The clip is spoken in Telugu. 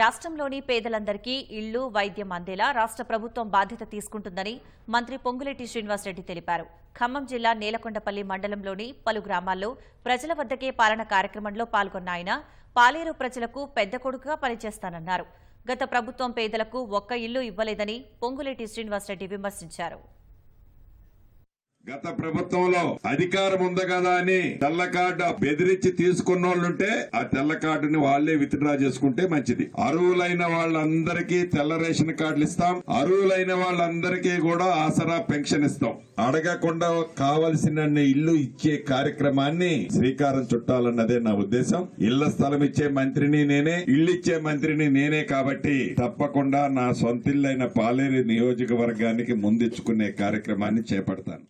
రాష్ట్రంలోని పేదలందరికీ ఇళ్ళు వైద్యం అందేలా రాష్ట్ర ప్రభుత్వం బాధ్యత తీసుకుంటుందని మంత్రి పొంగులేటి శ్రీనివాసరెడ్డి తెలిపారు. ఖమ్మం జిల్లా నేలకొండపల్లి మండలంలోని పలు గ్రామాల్లో ప్రజల వద్దకే పాలన కార్యక్రమంలో పాల్గొన్న ఆయన పాలేరు ప్రజలకు పెద్ద కొడుకుగా పనిచేస్తానన్నారు. గత ప్రభుత్వం పేదలకు ఒక్క ఇల్లు ఇవ్వలేదని పొంగులేటి శ్రీనివాసరెడ్డి విమర్శించారు. గత ప్రభుత్వంలో అధికారం ఉంది కదా అని తెల్ల కార్డు బెదిరించి తీసుకున్న వాళ్ళుంటే ఆ తెల్ల కార్డుని వాళ్ళే విత్డ్రా చేసుకుంటే మంచిది. అరువులైన వాళ్ళందరికీ తెల్ల రేషన్ కార్డులు ఇస్తాం. అరువులైన వాళ్ళందరికీ కూడా ఆసరా పెన్షన్ ఇస్తాం. అడగకుండా కావలసిన ఇల్లు ఇచ్చే కార్యక్రమాన్ని శ్రీకారం చుట్టాలన్నదే నా ఉద్దేశం. ఇళ్ళ స్థలం ఇచ్చే మంత్రిని నేనే ఇల్లు ఇచ్చే మంత్రిని నేనే కాబట్టి తప్పకుండా నా సొంతిల్లైన పాలేరు నియోజకవర్గానికి ముందిచ్చుకునే కార్యక్రమాన్ని చేపడతాను.